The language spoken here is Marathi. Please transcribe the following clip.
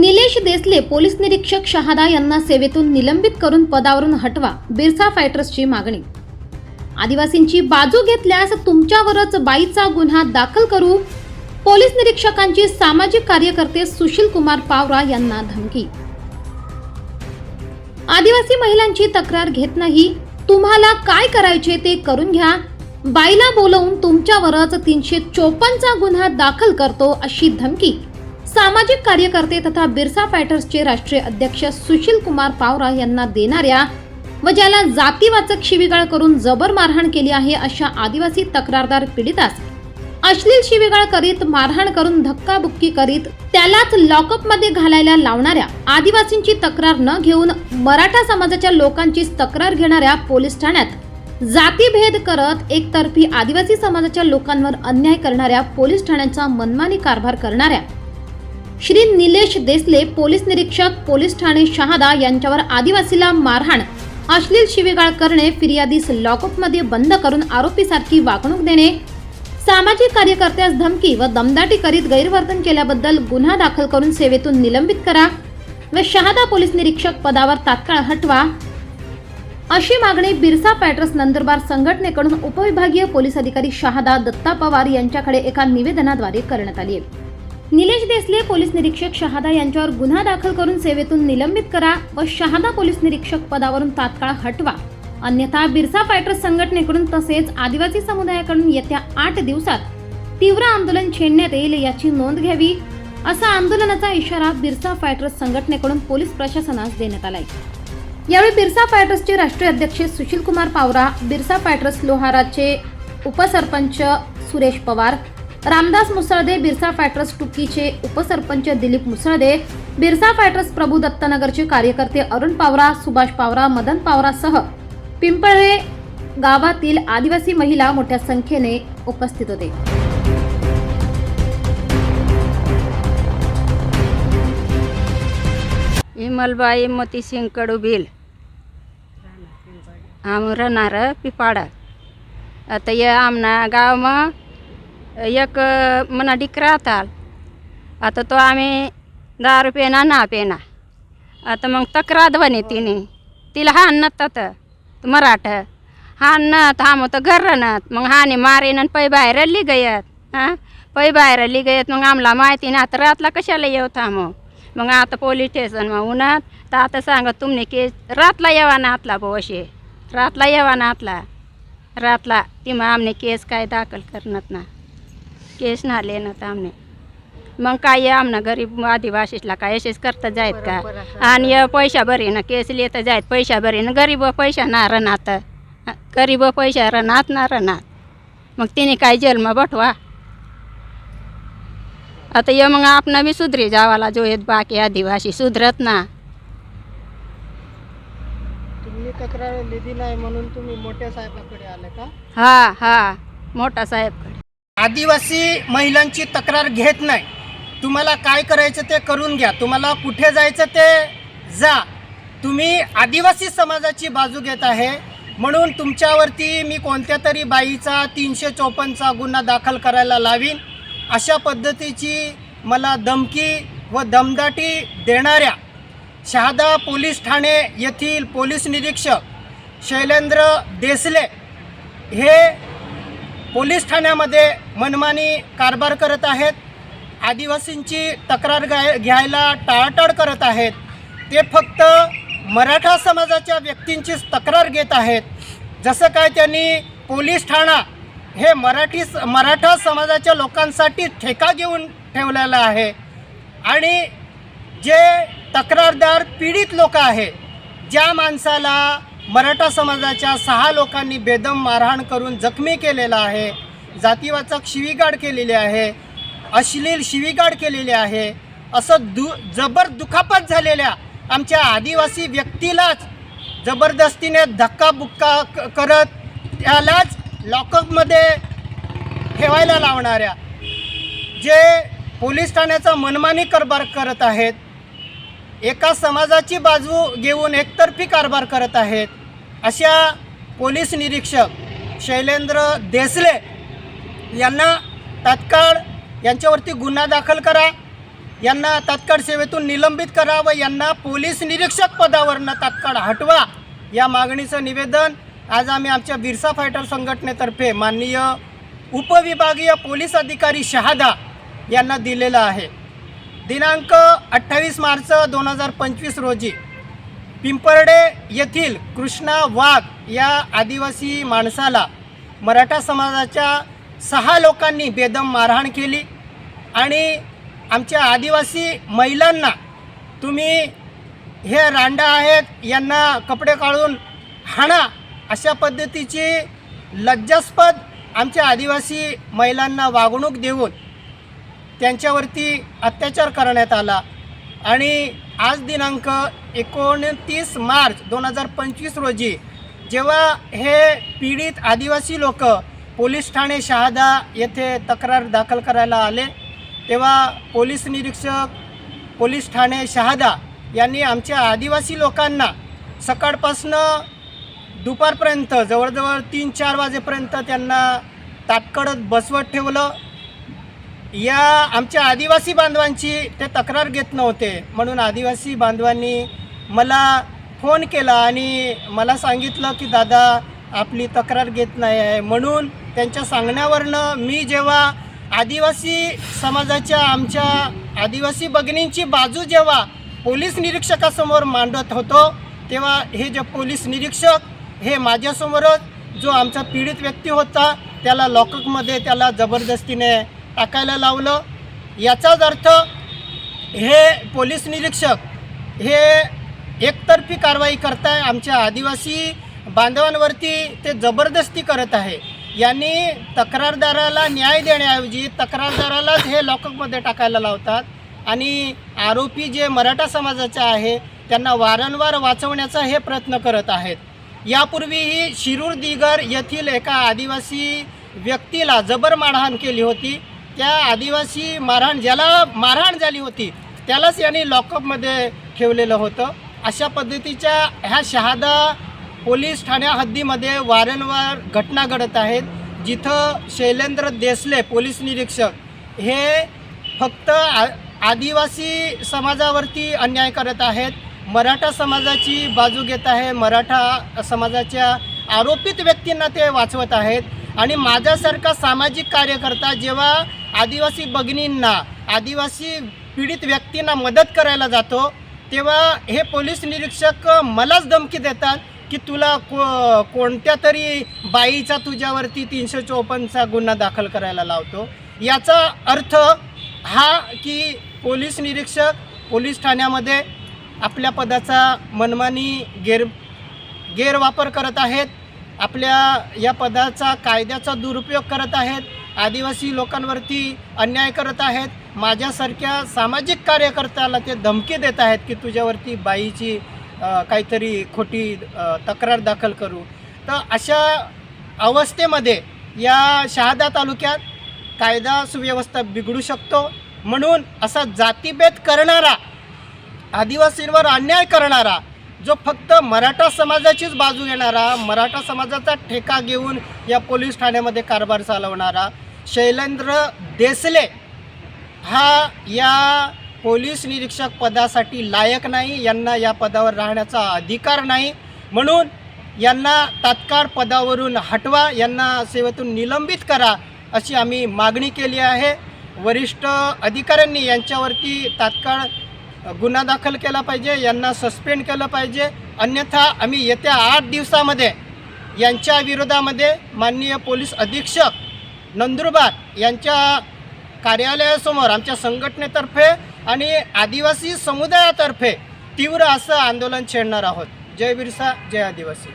निलेश देसले पोलीस निरीक्षक शहादा यांना सेवेतून निलंबित करून पदावरून हटवा बिरसा फायटर्सची मागणी. आदिवासींची बाजू घेतल्यास तुमच्यावरच बाईचा गुन्हा दाखल करू. पोलीस निरीक्षकांची सामाजिक कार्यकर्ते सुशील कुमार पावरा यांना धमकी. आदिवासी महिलांची तक्रार घेत नाही. तुम्हाला काय करायचे ते करून घ्या. बाईला बोलवून तुमच्यावरच तीनशे चोपन्नचा गुन्हा दाखल करतो अशी धमकी. सामाजिक कार्यकर्ते तथा बिरसा फायटर्सचे राष्ट्रीय अध्यक्ष सुशील कुमार पावरा यांना देणाऱ्या व ज्याला जातीवाचक शिवीगाळ करून जबर मारहाण केली आहे अशा आदिवासी तक्रारदार पीडितास अश्लील शिवीगाळ करीत मारहाण करून धक्काबुक्की करीत त्यालाच लॉकअपमध्ये घालायला लावणाऱ्या आदिवासींची तक्रार न घेऊन मराठा समाजाच्या लोकांची तक्रार घेणाऱ्या पोलीस ठाण्यात जातीभेद करत एकतर्फी आदिवासी समाजाच्या लोकांवर अन्याय करणाऱ्या पोलीस ठाण्याचा मनमानी कारभार करणाऱ्या श्री निलेश देसले पोलीस निरीक्षक पोलीस ठाणे शहादा यांच्यावर आदिवासीला मारहाण. अश्लील शिवीगाळ करणे फिर्यादीस लॉकअपमध्ये बंद करून आरोपीसारखी वागणूक देणे. सामाजिक कार्यकर्त्यास धमकी व दमदाटी करीत गैरवर्तन केल्याबद्दल गुन्हा दाखल करून सेवेतून निलंबित करा व शहादा पोलीस निरीक्षक पदावर तात्काळ हटवा. अशी मागणी बिरसा पॅट्रस नंदुरबार संघटनेकडून उपविभागीय पोलीस अधिकारी शहादा दत्ता पवार यांच्याकडे एका निवेदनाद्वारे करण्यात आली आहे. निलेश देसले पोलीस निरीक्षक शहादा यांच्यावर गुन्हा दाखल करून सेवेतून निलंबित करा व शहादा पोलीस निरीक्षक पदावरून तात्काळ हटवा. अन्यथा बिरसा फायटर्स संघटनेकडून तसेच आदिवासी समुदायाकडून येत्या आठ दिवसात तीव्र आंदोलन छेडण्यात येईल याची नोंद घ्यावी असा आंदोलनाचा इशारा बिरसा फायटर्स संघटनेकडून पोलीस प्रशासनास देण्यात आलाय. यावेळी बिरसा फायटर्सचे राष्ट्रीय अध्यक्ष सुशील कुमार पावरा बिरसा फायटर्स लोहाराचे उपसरपंच सुरेश पवार रामदास मुसळदे बिरसा फायटर्स टुकीचे उपसरपंच दिलीप मुसळदे बिरसा फायटर्स प्रभू दत्तनगरचे कार्यकर्ते अरुण पावरा सुभाष पावरा मदन पावरासह पिंपळे गावातील आदिवासी महिला मोठ्या संख्येने उपस्थित होते. विमलबाई मोतीसिंग कडुबिल. आम राहणार पिपाडा. आता या आमना गावमा एक मना डिक राहताल आता तो आम्ही दारू पेना ना पेना आता मग तक्रार बने तिने तिला हा तर मराठ हा नत हा मग घर राहणार मग हाने मारेन आणि पै बाहेर लिगयत हां पै बाहेर लिगयत मग आम्हाला माहिती ना आता रातला कशाला येऊ थांबव मग आता पोलीस स्टेशन मग उन्हात तर आता सांगा तुमने केस रातला येवा ना आतला भाऊ असे रातला येवा ना आतला रातला ती मग आमने केस काय दाखल करणार ना केस ना लेणं आमने. मग काय आमना गरीब आदिवासीला काय असेच करता जायत का? आणि पैसा बरे ना केस लिहिता जायत पैसा बरे ना गरीब पैसा ना रनात. गरीब पैसा रनात ना रनात. मग तिने काय जेलमा बटवा आता ये मग आपण बी सुधरी जावाला जो येत बाकी आदिवासी सुधरत ना. तुम्ही तक्रार लिहिली नाही म्हणून तुम्ही मोठ्या साहेबाकडे आले का? हा हा. मोठा साहेबकडे आदिवासी महिलांची तक्रार घेत नाही. तुम्हाला काय करायचं ते करून घ्या. तुम्हाला कुठे जायचं ते जा. तुम्ही आदिवासी समाजाची बाजू घेत आहे. म्हणून तुमच्यावरती मी कोणत्या तरी बाईचा तीनशे चोपन्नचा गुन्हा दाखल करायला लावीन. अशा पद्धतीची मला धमकी व दमदाटी देणाऱ्या शहादा पोलीस ठाणे येथील पोलीस निरीक्षक शैलेंद्र देसले हे पोलीस ठाण्यामध्ये मनमानी कारभार करत आहेत. आदिवासींची तक्रार गाय घ्यायला टाळाटाळ करत आहेत. ते फक्त मराठा समाजाच्या व्यक्तींचीच तक्रार घेत आहेत. जसं काय त्यांनी पोलीस ठाणा हे मराठी मराठा समाजाच्या लोकांसाठी ठेका घेऊन ठेवलेला आहे. आणि जे तक्रारदार पीडित लोक आहे ज्या माणसाला मराठा समाजाच्या सहा लोकांनी बेदम मारहाण करून जखमी केलेला आहे. जातीवाचक शिवीगाड केलेली आहे. अश्लील शिवीगाड केलेली आहे. असं दु जबर दुखापत झालेल्या आमच्या आदिवासी व्यक्तीलाच जबरदस्तीने धक्काबुक्का क- करत त्यालाच लॉकअपमध्ये ठेवायला लावणाऱ्या जे पोलीस ठाण्याचा मनमानी कारभार करत आहेत एका समाजाची बाजू घेऊन एकतर्फी कारभार करत आहेत अशा पोलीस निरीक्षक शैलेंद्र देसले यांना तात्काळ यांच्यावरती गुन्हा दाखल करा. यांना तात्काळ सेवेतून निलंबित करा व यांना पोलीस निरीक्षक पदावरनं तात्काळ हटवा या मागणीचं निवेदन आज आम्ही आमच्या बिरसा फायटर संघटनेतर्फे माननीय उपविभागीय पोलीस अधिकारी शहादा यांना दिलेलं आहे. दिनांक अठ्ठावीस मार्च दोन हजार पंचवीस रोजी पिंपर्डे येथील कृष्णा वाघ या आदिवासी माणसाला मराठा समाजाच्या सहा लोकांनी बेदम मारहाण केली आणि आमच्या आदिवासी महिलांना तुम्ही हे रांडा आहेत यांना कपडे काढून हाणा अशा पद्धतीची लज्जास्पद आमच्या आदिवासी महिलांना वागणूक देऊन त्यांच्यावरती अत्याचार करण्यात आला आणि आज दिनांक एकोणतीस मार्च दोन हजार पंचवीस रोजी जेव्हा हे पीडित आदिवासी लोक पोलीस ठाणे शहादा येथे तक्रार दाखल करायला आले तेव्हा पोलीस निरीक्षक पोलीस ठाणे शहादा यांनी आमच्या आदिवासी लोकांना सकाळपासनं दुपारपर्यंत जवळजवळ तीन चार वाजेपर्यंत त्यांना ताटकडत बसवत ठेवलं. या आमच्या आदिवासी बांधवांची ते तक्रार घेत नव्हते. म्हणून आदिवासी बांधवांनी मला फोन केला आणि मला सांगितलं की दादा आपली तक्रार घेत नाही आहे. म्हणून त्यांच्या सांगण्यावरनं मी जेव्हा आदिवासी समाजाच्या आमच्या आदिवासी भगिनींची बाजू जेव्हा पोलीस निरीक्षकासमोर मांडत होतो तेव्हा हे जे पोलीस निरीक्षक हे माझ्यासमोरच जो आमचा पीडित व्यक्ती होता त्याला लॉकअपमध्ये त्याला जबरदस्तीने टाकायला लावलं. याचाच अर्थ हे पोलीस निरीक्षक हे एकतर्फी कारवाई करताय. आमच्या आदिवासी बांधवांवरती ते जबरदस्ती करत आहे. यांनी तक्रारदाराला न्याय देण्याऐवजी तक्रारदारालाच हे लॉकअपमध्ये टाकायला लावतात. आणि आरोपी जे मराठा समाजाचे आहे त्यांना वारंवार वाचवण्याचा हे प्रयत्न करत आहेत. यापूर्वीही शिरूर दिगर येथील एका आदिवासी व्यक्तीला जबर मारहाण केली होती. त्या आदिवासी मारहाण ज्याला मारहाण झाली होती त्यालाच यांनी लॉकअपमध्ये ठेवलेलं होतं. अशा पद्धतीच्या ह्या शहादा पोलीस ठाण्या हद्दीमध्ये वारंवार घटना घडत आहेत जिथं शैलेंद्र देसले पोलीस निरीक्षक हे फक्त आ आदिवासी समाजावरती अन्याय करत आहेत. मराठा समाजाची बाजू घेत आहे. मराठा समाजाच्या आरोपित व्यक्तींना ते वाचवत आहेत. आणि माझ्यासारखा सामाजिक कार्यकर्ता जेव्हा आदिवासी भगिनींना आदिवासी पीडित व्यक्तींना मदत करायला जातो तेव्हा हे पोलीस निरीक्षक मलाच धमकी देतात की तुला को कोणत्या तरी बाईचा तुझ्यावरती तीनशे चोपन्नचा गुन्हा दाखल करायला लावतो. याचा अर्थ हा की पोलीस निरीक्षक पोलीस ठाण्यामध्ये आपल्या पदाचा मनमानी गैर गैरवापर करत आहेत आपल्या या पदाचा कायद्याचा दुरुपयोग करत आहेत आदिवासी लोकांवरती अन्याय करत आहेत. माझ्यासारख्या सामाजिक कार्यकर्त्याला ते धमकी देत आहेत की तुझ्यावरती बाईची काहीतरी खोटी तक्रार दाखल करू. तर अशा अवस्थेमध्ये या शहादा तालुक्यात कायदा सुव्यवस्था बिघडू शकतो. म्हणून असा जातीभेद करणारा आदिवासींवर अन्याय करणारा जो फक्त मराठा समाजाचीच बाजू घेणारा मराठा समाजाचा ठेका घेऊन या पोलीस ठाण्यामध्ये कारभार चालवणारा शैलेंद्र देसले हा या पोलीस निरीक्षक पदासाठी लायक नाही यांना या पदावर राहण्याचा अधिकार नाही. म्हणून यांना तात्काळ पदावरून हटवा यांना सेवेतून निलंबित करा अशी आम्ही मागणी केली आहे. वरिष्ठ अधिकाऱ्यांनी यांच्यावरती तात्काळ गुन्हा दाखल केला पाहिजे यांना सस्पेंड केलं पाहिजे. अन्यथा आम्ही येत्या आठ दिवसामध्ये यांच्या विरोधामध्ये माननीय पोलीस अधीक्षक नंदुरबार यांच्या कार्यालयासमोर आमच्या संघटनेतर्फे आणि आदिवासी समुदायातर्फे तीव्र असं आंदोलन छेडणार आहोत. जय बिरसा जय आदिवासी.